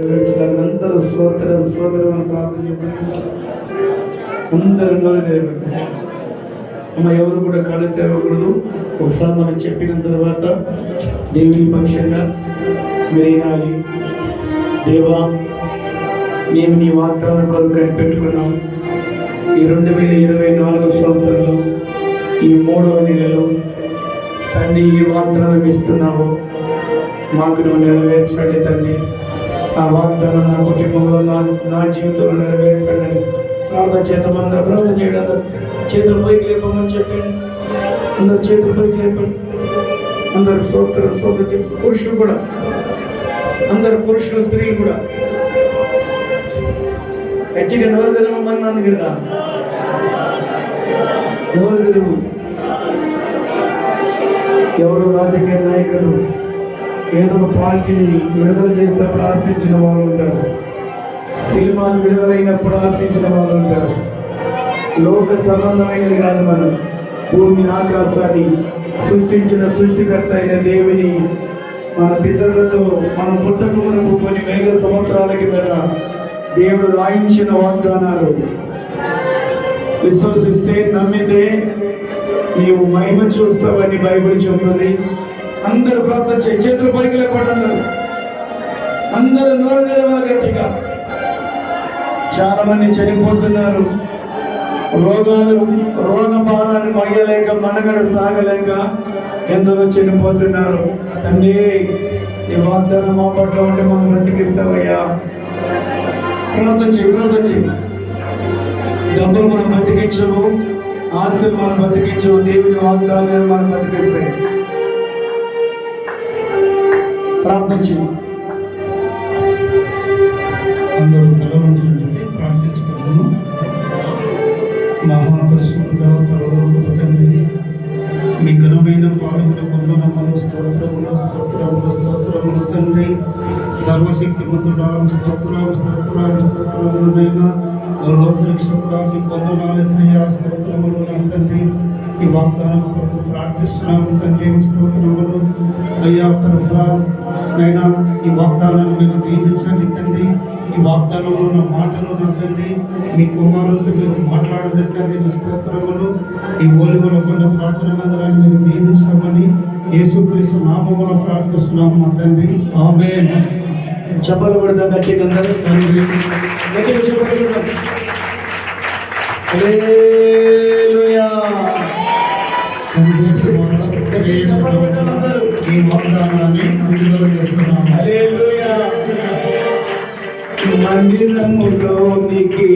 అందరూ స్తోత్రం స్తోత్రం అని ప్రార్థన చెప్పండి అందరూ అమ్మ ఎవరు కూడా కళ్ళు తెరవకూడదు. ఒకసారి మనం చెప్పిన తర్వాత దేవుని పక్షంగా మీరు వినాలి దేవా మేము నీ వాగ్దానం కొరకు కనిపెట్టుకున్నాం. ఈ రెండు వేల ఇరవై నాలుగు సంవత్సరంలో ఈ మూడవ నెలలో తండ్రి ఈ వాగ్దానం ఇస్తున్నావు. మాకు నువ్వు నెరవేర్చండి తండ్రి. ఆ వాగ్దానం నా కుటుంబంలో నా నా జీవితంలో నెరవేర్చండి. ప్రార్థన చేద్దాం అందరూ ప్రార్థన చేయడం చేతులు పైకి లేపమని చెప్పండి. అందరు చేతులు పైకి లేపండి. అందరు స్తోత్రం స్తోత్రం చెప్పి పురుషులు కూడా. అందరు పురుషులు స్త్రీలు కూడా. గట్టిగా నోరు తెరవమన్నాను కదా నోరు తెరువు ఎవరు రాజకీయ నాయకులు? ఏదో ఒక పార్టీని విడుదల చేసినప్పుడు ఆశించిన వాళ్ళు ఉంటారు. సినిమాలు విడుదలైనప్పుడు ఆశించిన వాళ్ళు ఉంటారు. లోక సంబంధమైనది కాదు మనం భూమి ఆకాశాన్ని సృష్టించిన సృష్టికర్త అయిన దేవుని మన పితరులతో మనం పుట్టకమునకు కొన్ని వేల సంవత్సరాల కిందట దేవుడు రాయించిన వాగ్దానాలు. విశ్వసిస్తే నమ్మితే నీవు మహిమ చూస్తావని బైబిల్ చెబుతుంది. అందరూ ప్రార్థన చేయి. చేతులు పైకి లేకుండా అందరూ నోరు తెరవాలి గట్టిగా. చాలా మంది చనిపోతున్నారు. రోగాలు రోగ భారాన్ని మయ్యలేక మనగడ సాగలేక ఎందరో చనిపోతున్నారు. తండ్రి ఈ వాగ్దానం మా పట్ల ఉంటే మనం బ్రతికిస్తావయ్యా ప్రార్థన చేయి ప్రార్థన చేయి. డబ్బులు మనం బతికించము ఆస్తులు మనం బతికించము దేవుని వాగ్దానాలు మనం బతికిస్తాయి ప్రార్థించి అందరూ తల వంచండి ప్రార్థించుకున్నాము మహాపరిశుద్ధుడా పరలోకపు తండ్రి మీ ఘనమైన పాదముల వందనములు స్తోత్రములు స్తోత్రములు స్తోత్రములు తండ్రి. సర్వశక్తిమంతుడా స్తోత్రాలు స్తోత్రాలు స్తోత్రములనైనా లోకరక్షకుడా మీ వందనాలు స్తోత్రములు నా తండ్రి. ఈ వాగ్దానం కొరకు ప్రార్థిస్తున్నాము. తండ్రి స్తోత్రములు అయ్యా ప్రభా నైనా ఈ వాగ్దానాన్ని మీరు దీవించండి తండ్రి. ఈ వాగ్దానంలో ఉన్న మాటలు నా తండ్రి మీ కుమారులతో మీరు మాట్లాడదు తండ్రి. మీ స్తోత్రములు ఈ ఓలివల కొండ ప్రార్థన మందిరాన్ని మీరు దీవించమని యేసుక్రీస్తు నామములో ప్రార్థిస్తున్నాము మా తండ్రి. ఆమె చెప్పలు కొడదా గట్టిగా తండ్రి గట్టిగా చెప్పలు ఈ వాగ్దానాన్ని విడుదల చేస్తున్నాము మందిరములోనికి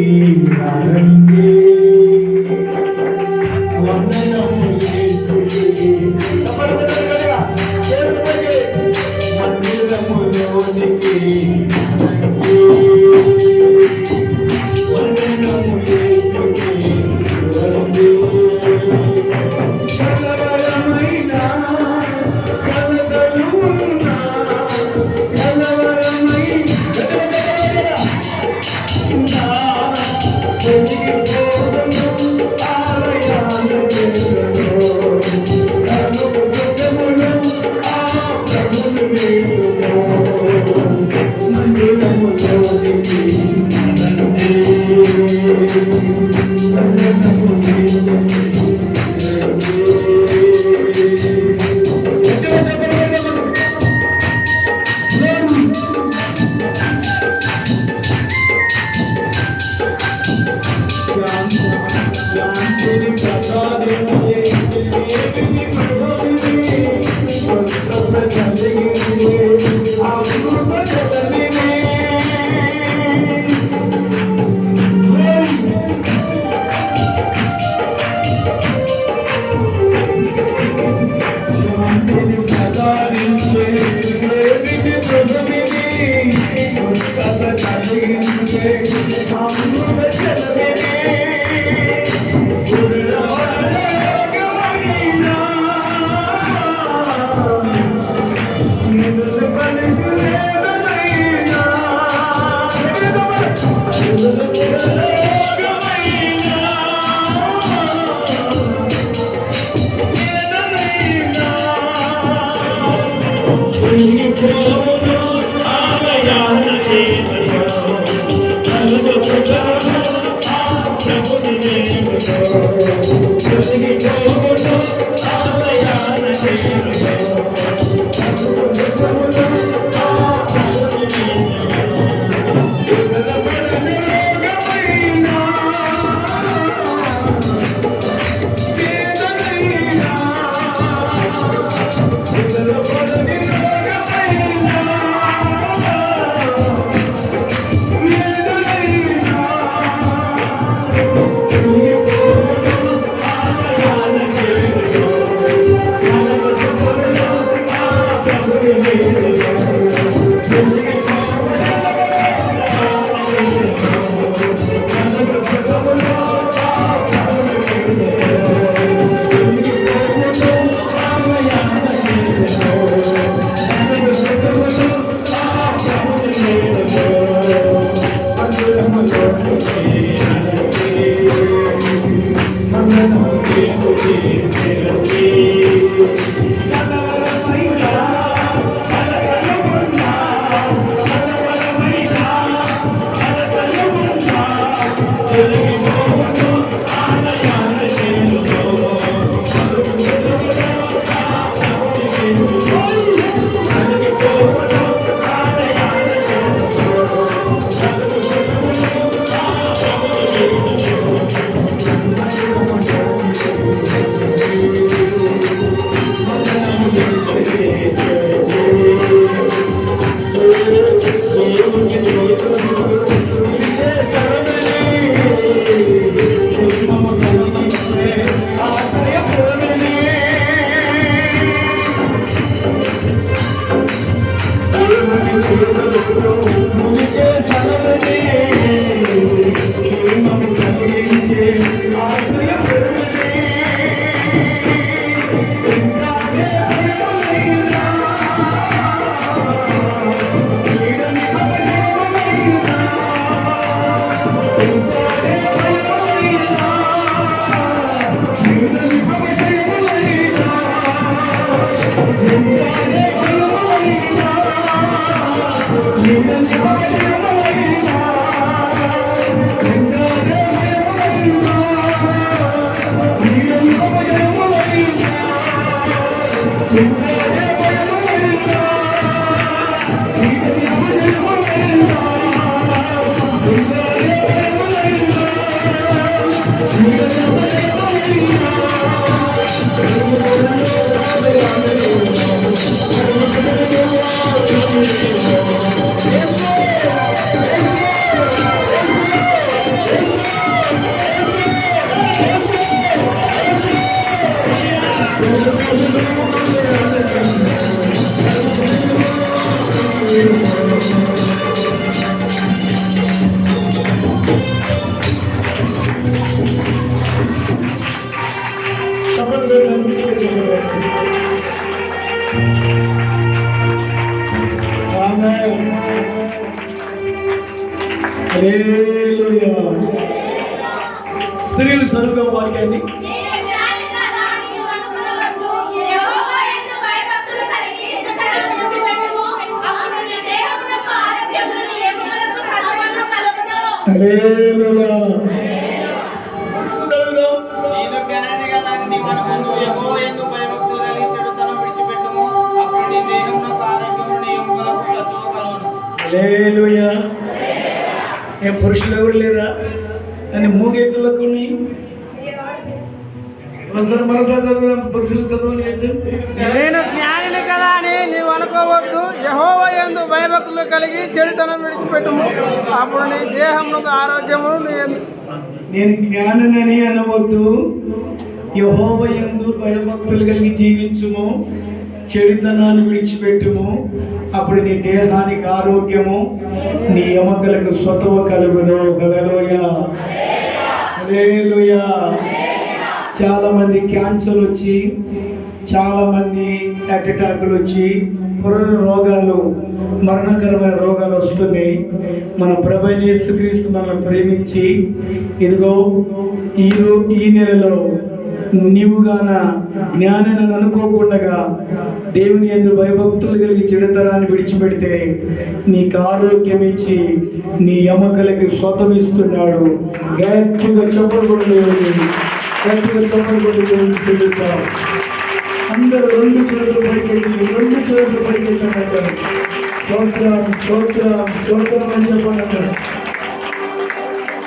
చెప్పండి స్త్రీలు సరుగ్గా వాక్యాన్ని నేను ఏ పురుషులు ఎవరు లేరా? అని మూగెద్దులకు మనసారి మనసారి చదువుదాం పురుషులు నేను జ్ఞానిని కదా అని నీవు అనుకోవద్దు. యహోవ ఎందు భయభక్తులు కలిగి చెడుతనం విడిచిపెట్టుము. అప్పుడు నీ దేహమునకు ఆరోగ్యము నేను జ్ఞాననని అనవద్దు. యహోవ యందు భయభక్తులు కలిగి జీవించుము. చెడుతనాన్ని విడిచిపెట్టుము. అప్పుడు నీ దేహానికి ఆరోగ్యము నీ ఎమకలకు స్వతవ కలుగును. హల్లెలూయ. చాలా మంది క్యాన్సర్ వచ్చి చాలా మంది హార్ట్ అటాకులు వచ్చి కరోనా రోగాలు మరణకరమైన రోగాలు వస్తున్నాయి. మన ప్రభు యేసుక్రీస్తు మనల్ని ప్రేమించి ఇదిగో ఈ రో ఈ నెలలో నీవుగాన జ్ఞానాన్ని అనుకోకుండా దేవుని ఎందు భయభక్తులు కలిగి చెడుతనాన్ని విడిచిపెడితే నీకు ఆరోగ్యం ఇచ్చి నీ ఎముకలకి స్వతమిస్తున్నాడు గట్టిగా చెప్పకూడదు గట్టిగా చెప్పకూడదు అందరూ రెండు చేతులు పైకెత్తి రెండు చేతులు పైకెత్తామంటారు స్తోత్రం స్తోత్రం స్తోత్రం అని చెప్పాలంటారు అంటారు.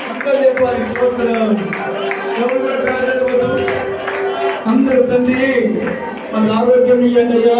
అందరూ చెప్పాలి స్తోత్రం. జరుగుతుంది మన ఆరోగ్యం ఇవ్వండి అయ్యా.